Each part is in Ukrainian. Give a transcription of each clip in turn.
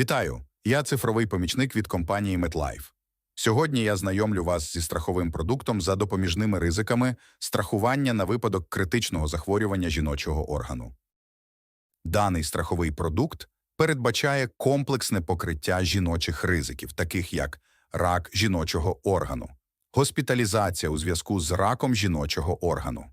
Вітаю! Я цифровий помічник від компанії MetLife. Сьогодні я знайомлю вас зі страховим продуктом за допоміжними ризиками страхування на випадок критичного захворювання жіночого органу. Даний страховий продукт передбачає комплексне покриття жіночих ризиків, таких як рак жіночого органу, госпіталізація у зв'язку з раком жіночого органу.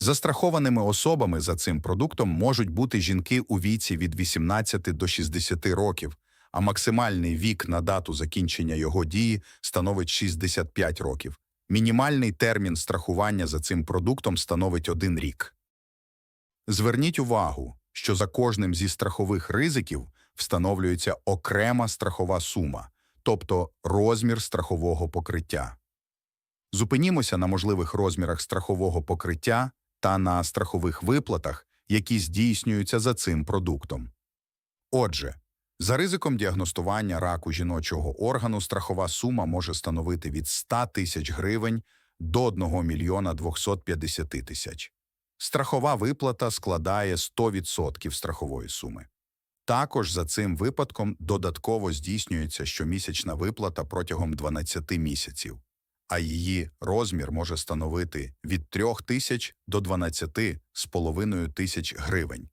Застрахованими особами за цим продуктом можуть бути жінки у віці від 18 до 60 років, а максимальний вік на дату закінчення його дії становить 65 років. Мінімальний термін страхування за цим продуктом становить один рік. Зверніть увагу, що за кожним зі страхових ризиків встановлюється окрема страхова сума, тобто розмір страхового покриття. Зупинімося на можливих розмірах страхового покриття та на страхових виплатах, які здійснюються за цим продуктом. Отже, за ризиком діагностування раку жіночого органу страхова сума може становити від 100 тисяч гривень до 1 мільйона 250 тисяч. Страхова виплата складає 100% страхової суми. Також за цим випадком додатково здійснюється щомісячна виплата протягом 12 місяців, а її розмір може становити від 3 тисяч до 12,5 тисяч гривень.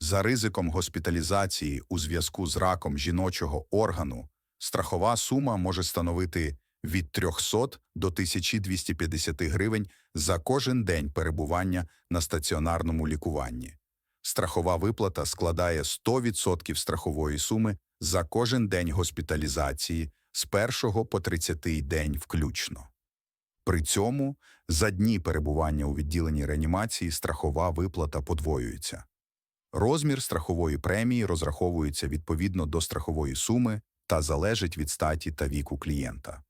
За ризиком госпіталізації у зв'язку з раком жіночого органу страхова сума може становити від 300 до 1250 гривень за кожен день перебування на стаціонарному лікуванні. Страхова виплата складає 100% страхової суми за кожен день госпіталізації з 1 по 30 день включно. При цьому за дні перебування у відділенні реанімації страхова виплата подвоюється. Розмір страхової премії розраховується відповідно до страхової суми та залежить від статі та віку клієнта.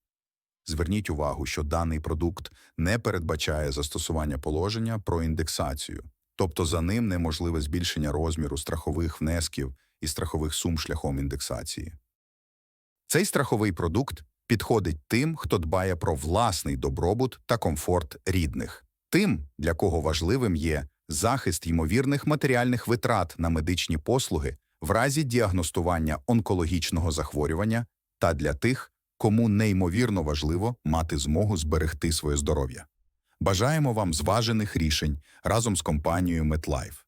Зверніть увагу, що даний продукт не передбачає застосування положення про індексацію, тобто за ним неможливе збільшення розміру страхових внесків і страхових сум шляхом індексації. Цей страховий продукт підходить тим, хто дбає про власний добробут та комфорт рідних, тим, для кого важливим є захист ймовірних матеріальних витрат на медичні послуги в разі діагностування онкологічного захворювання та для тих, кому неймовірно важливо мати змогу зберегти своє здоров'я. Бажаємо вам зважених рішень разом з компанією MetLife.